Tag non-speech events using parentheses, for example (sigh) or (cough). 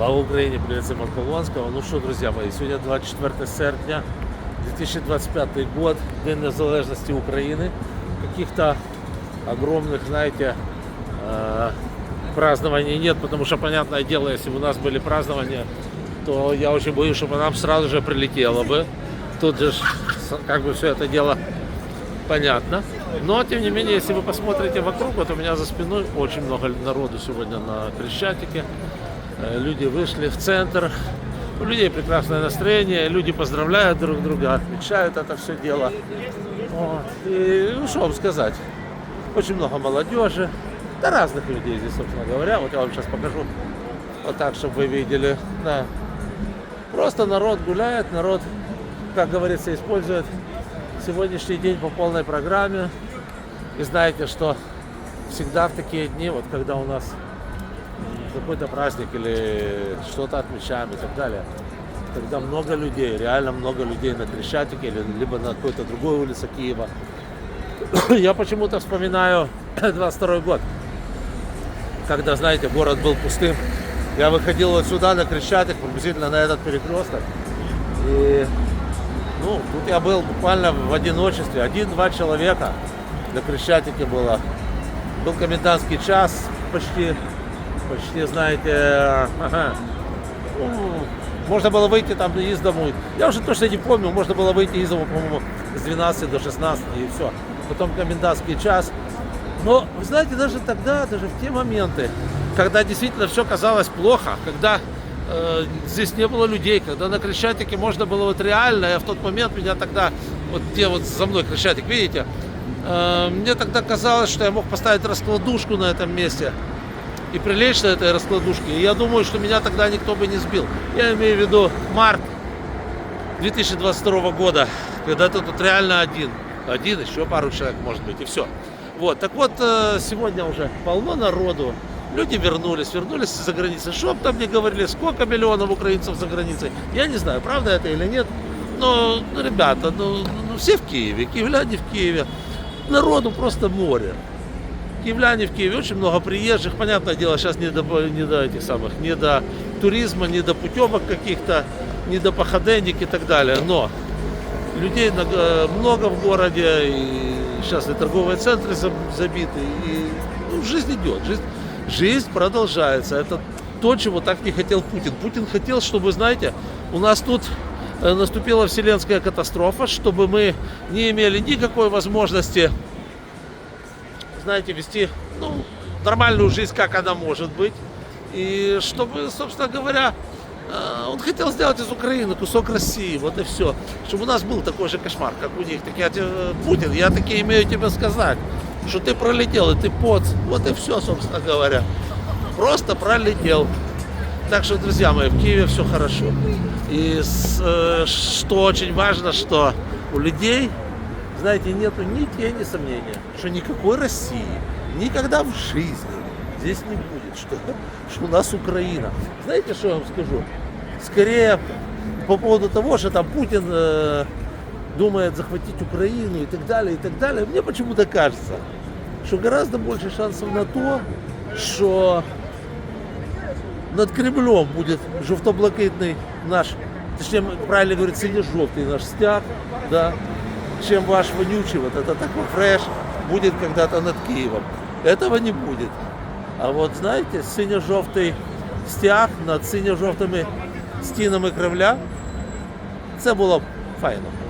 Слава Україні, привіт, Симон Полонського. Ну що, друзі мої, сьогодні 24 серпня 2025 год, День Незалежності України. Каких-то огромных, знаете, э, празднований нет, потому что, понятное дело, если бы у нас были празднования, то я очень боюсь, чтобы нам сразу же прилетело бы. Тут же ж с- как бы все это дело понятно. Но, тем не менее, если вы посмотрите вокруг, вот у меня за спиной очень много народу сегодня на Крещатике. Э, Люди вышли в центр, у людей прекрасное настроение, люди поздравляют друг друга, отмечают это все дело. Вот. И ну, что вам сказать, очень много молодежи, да разных людей здесь, собственно говоря. Вот я вам сейчас покажу, вот так, чтобы вы видели. Да. Просто народ гуляет, народ, как говорится, использует сегодняшний день по полной программе. И знаете, что всегда в такие дни, вот когда у нас какой-то праздник или что-то отмечаем и так далее, когда много людей, реально много людей на Крещатике или либо на какой-то другой улице Киева, (coughs) я почему-то вспоминаю (coughs) 22 год, когда, знаете, город был пустым. Я выходил вот сюда на Крещатик, приблизительно на этот перекресток. И ну, тут я был буквально в одиночестве. Один-два человека на Крещатике было. Был комендантский час почти, почти, знаете, ага. Ну, можно было выйти там из дому. Я уже точно не помню, можно было выйти из дому, по-моему, с 12 до 16 и все. Потом комендантский час. Но, вы знаете, даже тогда, даже в те моменты, когда действительно все казалось плохо, когда э, здесь не было людей, когда на Крещатике можно было вот реально, я в тот момент меня тогда, вот где вот за мной Крещатик, видите, э, мне тогда казалось, что я мог поставить раскладушку на этом месте и прилечь на этой раскладушке. И я думаю, что меня тогда никто бы не сбил. Я имею в виду март 2022 года, когда ты тут реально один. Один, еще пару человек, может быть, и все. Вот, так вот, э, сегодня уже полно народу. Люди вернулись, вернулись за границей. Что б там мне говорили, сколько миллионов украинцев за границей? Я не знаю, правда это или нет. Но, ну, ребята, ну, ну, все в Киеве, киевляне в Киеве. Народу просто море. Киевляне в Киеве, очень много приезжих. Понятное дело, сейчас не до, не до этих самых, не до туризма, не до путевок каких-то, не до походенник и так далее. Но людей э, много в городе, и сейчас и торговые центры за- забиты, и ну, жизнь идет, жизнь, жизнь продолжается. Это то, чего так не хотел Путин. Путин хотел, чтобы, знаете, у нас тут э, наступила вселенская катастрофа, чтобы мы не имели никакой возможности знаете, вести ну, нормальную жизнь, как она может быть. И чтобы, собственно говоря, э, он хотел сделать из Украины кусок России, вот и все. Чтобы у нас был такой же кошмар, как у них. Так я тебе, Путин, я таки имею тебе сказать, что ты пролетел, и ты поц. Вот и все, собственно говоря. Просто пролетел. Так что, друзья мои, в Киеве все хорошо. И э, что очень важно, что у людей, знаете, нету ни тени сомнения, что никакой России никогда в жизни здесь не будет, что, что у нас Украина. Знаете, что я вам скажу? Скорее по поводу того, что там Путин э, думает захватить Украину и так далее, и так далее, мне почему-то кажется, что гораздо больше шансов на то, что над Кремлем будет жовто-блакитний наш, точнее, правильно говорить, сине-жовтый наш стяг, да, чем ваш вонючий, вот это такой фреш, будет когда-то над Киевом. Этого не будет. А вот, знаете, синьо-жовтий стяг над синьо-жовтими стінами Кремля, це було б файно.